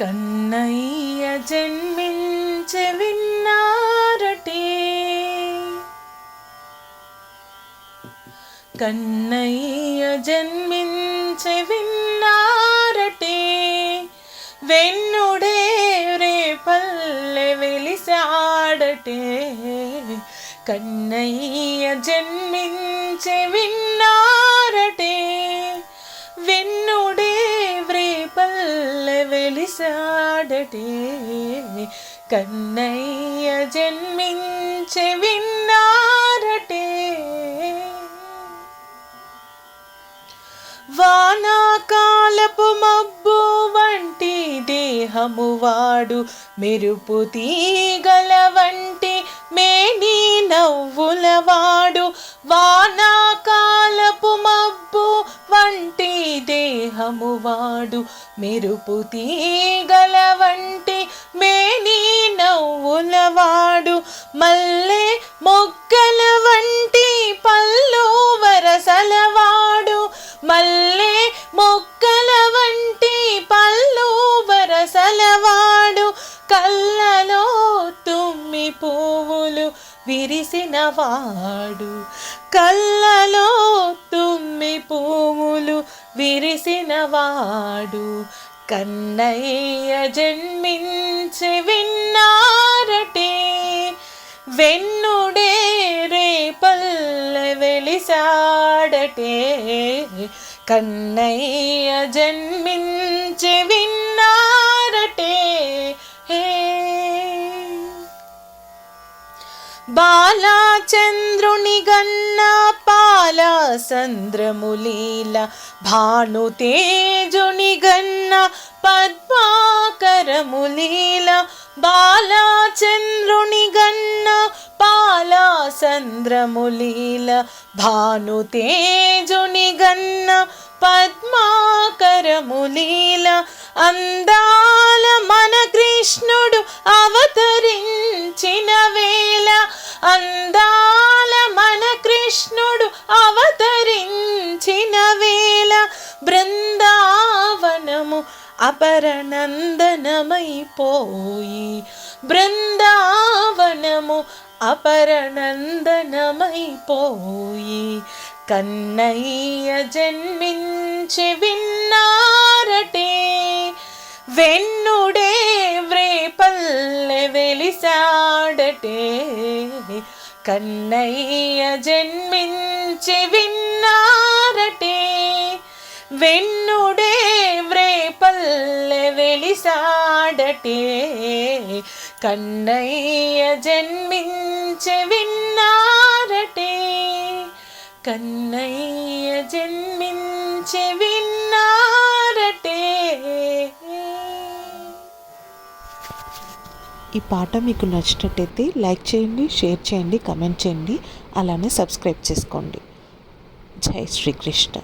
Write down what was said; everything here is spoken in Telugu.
కన్నయ్య జన్మించె విన్నారటే. కన్నయ్య జన్మించె విన్నారటే. వెన్నుడే రే పల్లె వెలిసాడటే. కన్నయ్య జన్మించె విన్నా వెలిసాడటే కన్నయ్య జన్మించి విన్నారటే. వానాకాలపు మబ్బు వంటి దేహము వాడు మెరుపు తీగల వంటి మేని నవ్వుల వాడు. మెరుపు తీగలవన్ విరిసినవాడు వాడు కళ్ళలో తుమ్మి పువ్వులు విరిసిన వాడు కన్నయ్య జన్మించి విన్నారటే. వెన్నుడే రే పల్లె వెలిసాడటే కన్నయ్య జన్మించి విన్న బాలాచంద్రుని గన్న పాల సంద్రములీల భాను తేజుని గన్న పద్మాకరములీల బాలాచంద్రుని గన్న చంద్రములీల భాను తేజుని గన్న పద్మాకరములీల అందాల మన కృష్ణుడు అవతరించిన వేళ అందాల మన కృష్ణుడు అవతరించిన వేళ బృందావనము అపరనందనమైపోయి బృందావనము అపరనందనమైపోయి కన్నయ్య జన్మించి విన్నారటే. వెన్నుడే వ్రే పల్లె వెలిసాడటే. కన్నయ్య జన్మించి విన్నారటే. వెన్ను సాడటే కన్నయ్య జన్మించి విన్నారటే. కన్నయ్య జన్మించి విన్నారటే. ఈ పాట మీకు నచ్చినట్టయితే లైక్ చేయండి షేర్ చేయండి కమెంట్ చేయండి అలానే సబ్స్క్రైబ్ చేసుకోండి. జై శ్రీకృష్ణ.